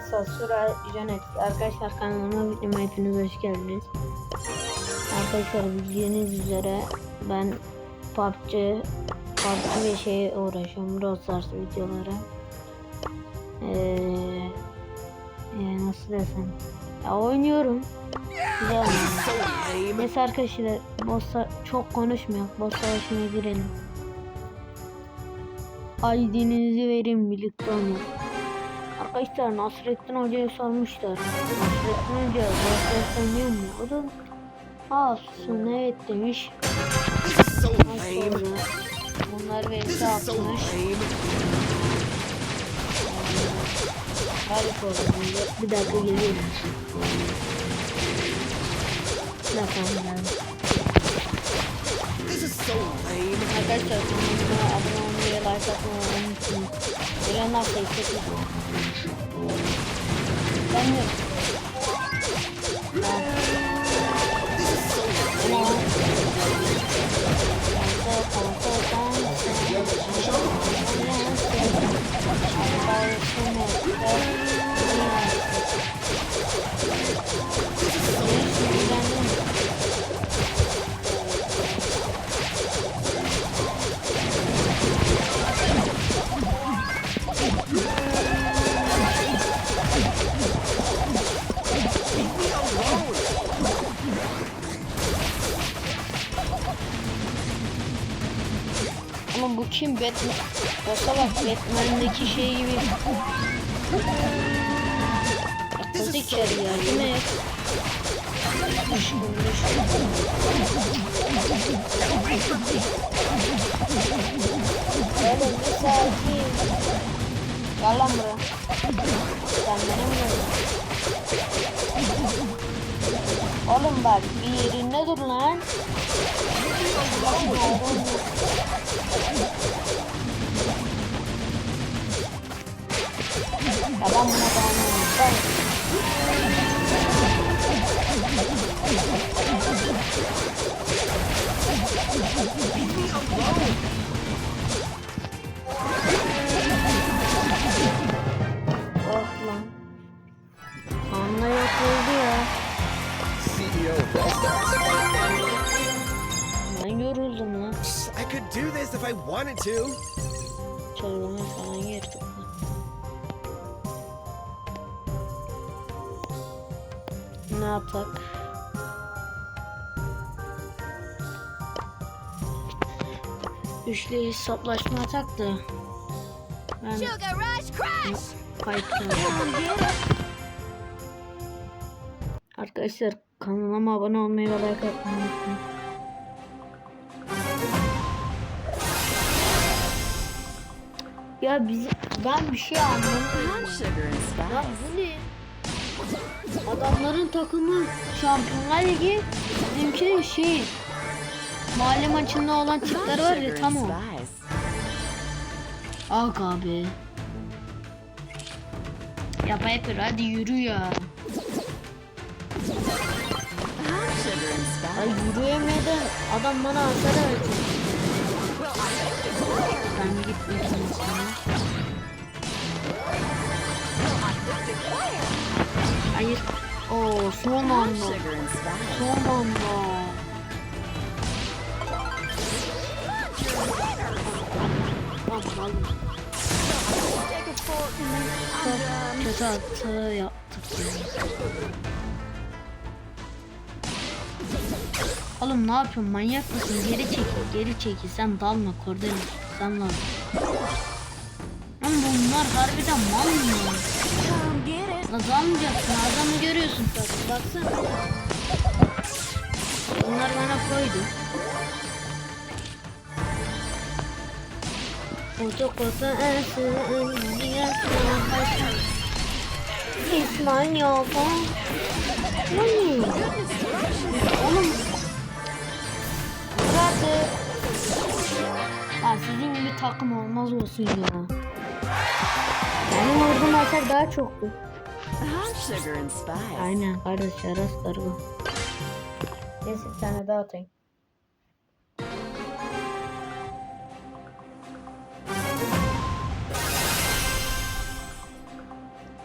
Sasura Janet. Arkadaşlar kanalıma videoma hepiniz hoş geldiniz. Arkadaşlar bildiğiniz üzere ben PUBG, PUBG ve şeye uğraşıyorum. Brawl Stars videoları. Ee, e, nasıl desem. Ya oynuyorum. Güzel. Neyse arkadaşlar boss'a çok konuşmuyor. Boss savaşına girelim. ID'nizi verin birlikte oynayalım. Arkadaşlar Nasrettin Hoca'ya sormuşlar. Nasrettin Hoca oynuyor mu? O da Aa susun evet demiş. Bunlar so atmış. Harika oldu. Bir dakika geliyorum. Bir dakika lame. Arkadaşlar kanalıma abone olmayı, like atmayı unutmayın. Milyonlar teşekkür ederim. Ben de... This Ama bu kim Batman? Boss'a bak Batman'deki şey gibi. İçeri yardım et. Düşkün düşkün. Oğlum bir sakin. Gel lan buraya. Sen benim. Oğlum bak bir yerinde dur lan. Ya ben buna dayanamıyorum. Ben... I wanted to. Çorbanı falan. Ne yapak? Üçlü hesaplaşma atak da. Ben Sugar Rush. Arkadaşlar kanalıma abone olmayı ve like atmayı unutmayın. Ya biz ben bir şey and Ya bu ne? Adamların takımı Şampiyonlar Ligi bizimki de şey mahalle maçında olan çiftler var ya tam o. Ak abi. Yapa yapıyor hadi yürü ya. Ay yürüyemeden adam bana hasar verecek. Ben gitmişim sana. Hayır. Oo son anda. Son anda. Kötü hata yaptık ya. Oğlum ne yapıyorsun manyak mısın? Geri çekil geri çekil sen dalma kordel sen dalma. Ama bunlar harbiden mal mı? Nasıl almayacaksın? Adamı görüyorsun tabii. Baksana. Bunlar bana koydu. Koca koca ersin İsmail yok. Ne? Oğlum. Bırakın. Ya sizin gibi takım olmaz olsun ya. Benim vurduğum hasar daha çoktu. Aynen kardeş yaras kargo. Neyse bir tane daha atayım.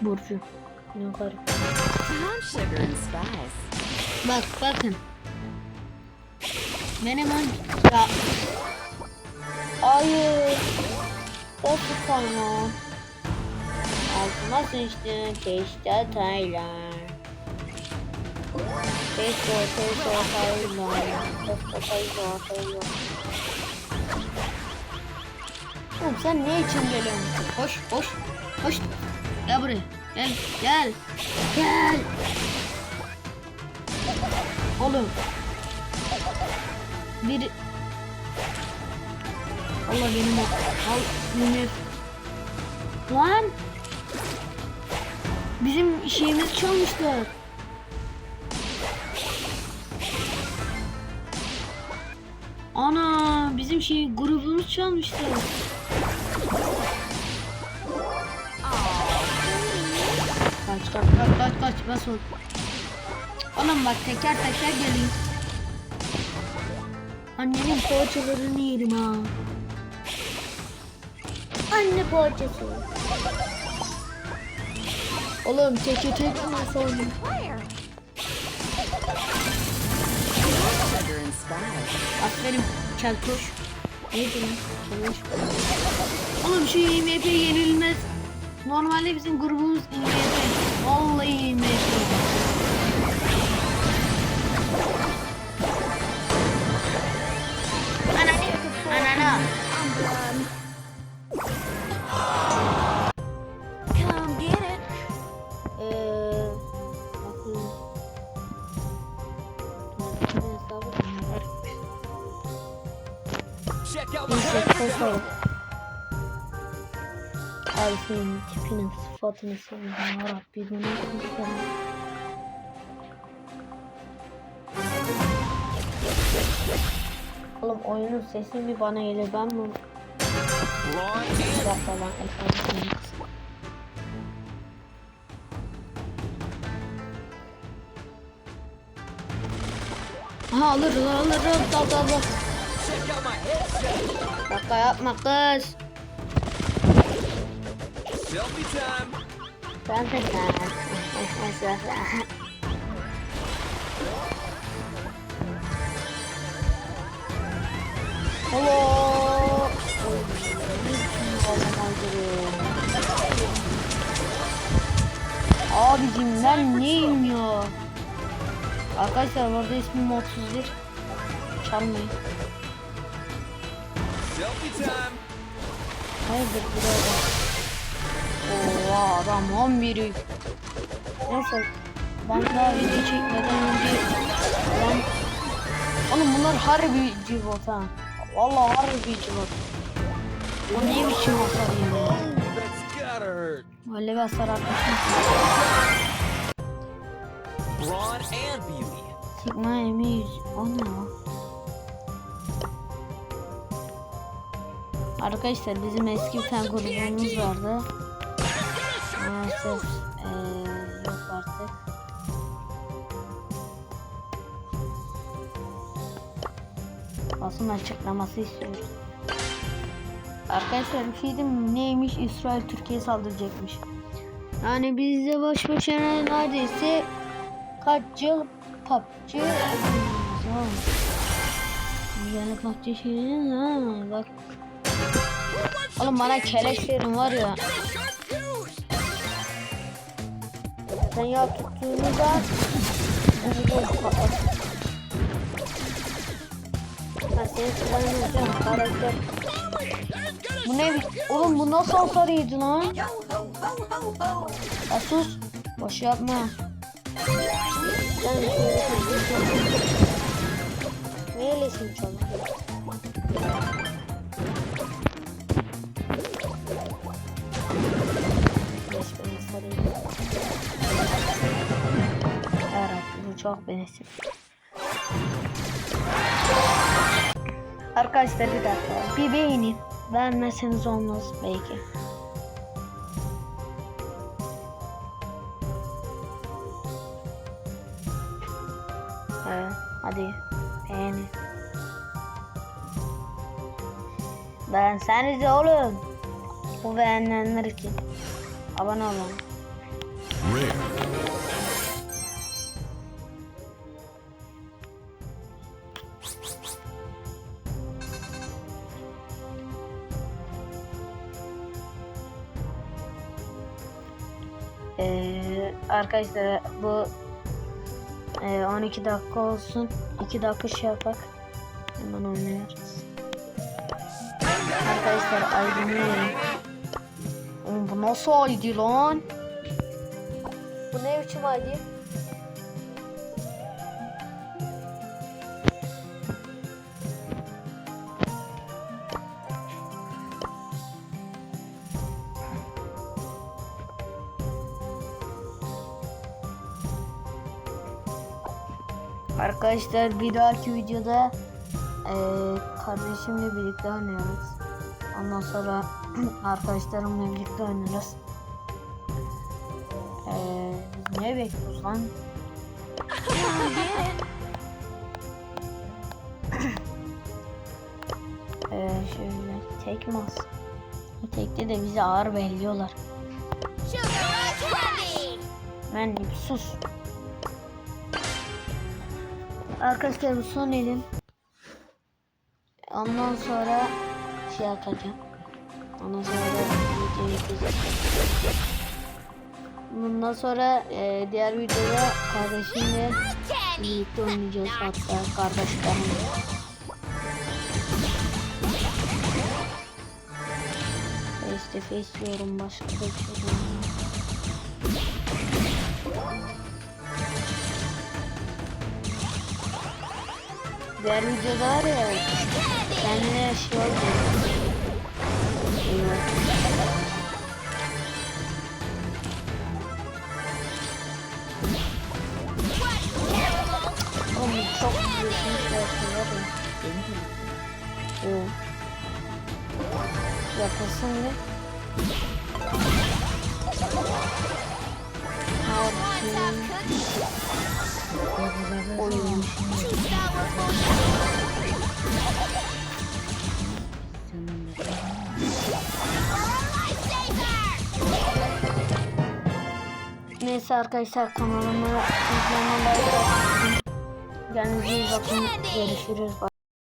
Burcu. Spice. Bak bakın. Benim ön... Ya. Hayır. Of sana. Altıma sıçtın keşke Taylan. Keşke keşke Taylan. Keşke Taylan Taylan. Oğlum sen ne için geliyorsun? Koş koş koş. Gel buraya. Gel gel. Gel. Oğlum. Bir Allah benim. Al Münir. Lan. Bizim şeyimiz çalmışlar. Ana bizim şey grubumuz çalmışlar. Kaç kaç kaç kaç kaç bas ol. Oğlum bak teker teker geleyim. Annenin poğaçalarını yerim ha. Anne poğaçası. Oğlum teke tek and spice. Aferin çeltoş. Neydi lan? Çeltoş. Oğlum şu IMF yenilmez. Normalde bizim grubumuz IMF. Vallahi IMF. Koşalım. Senin tipinin sıfatını sevdim Rabbi bu ne konuşuyorum. Oğlum oyunun sesi mi bana gelir ben mi? Bir dakika lan efendim. Aha alır alır alır dal dal dal. Dakika yapma kız. Selfie time. De sen. Hello. Abicim ben neyim ya? Arkadaşlar orada ismim 31. Çalmayın. Hayırdır burada? Oha adam 11 Neyse daha video çekmeden önce ben Oğlum bunlar harbi civot ha Valla harbi civot O ne biçim hasar hurt. Öyle bir hasar atmışım. Sigma M100 O ne o? Arkadaşlar bizim eski bir tane grubumuz vardı Maalesef eee, yok artık basın açıklaması istiyoruz. Arkadaşlar bir şey? Neymiş? İsrail Türkiye saldıracakmış. Yani bizde baş başa neredeyse kaç yıl PUBG Yani PUBG şeyin ha bak. Oğlum bana keleş verin var ya. Sen ya. Ben seni kullanmayacağım karakter. Bu ne? Oğlum bu nasıl hasar yedi lan? Ya sus. Boş yapma. Yani şöyle Ne öylesin çabuk? Çok benesin. Arkadaşlar bir dakika. Bir beğenin. Beğenmezseniz olmaz belki. Evet, hadi beğenin. Beğensenize oğlum. Bu beğenenler için. Abone olun. Ee, arkadaşlar bu e, 12 dakika olsun. 2 dakika şey yapak. Hemen oynarız. Arkadaşlar aydın'ı bu nasıl ID lan? Bu ne biçim ID? Arkadaşlar bir dahaki videoda eee kardeşimle birlikte oynuyoruz. Ondan sonra arkadaşlarımla birlikte oynarız. Biz ne bekliyoruz lan? Eee şöyle tek alsın? Tekte de bizi ağır belliyorlar. Ben sus. Arkadaşlar bu son elim. Ondan sonra şey atacağım. Ondan sonra da video yükleyeceğim. Bundan sonra e, diğer videoda kardeşimle birlikte oynayacağız hatta kardeşlerimle. Face to face diyorum başka bir şey Diğer videoda var ya kendine şey oldu. Oğlum çok büyük şey yapıyorlar ya. Evet. Yapasın mı? Oyun. Neyse arkadaşlar kanalıma atın. Kendinize iyi bakın. Görüşürüz.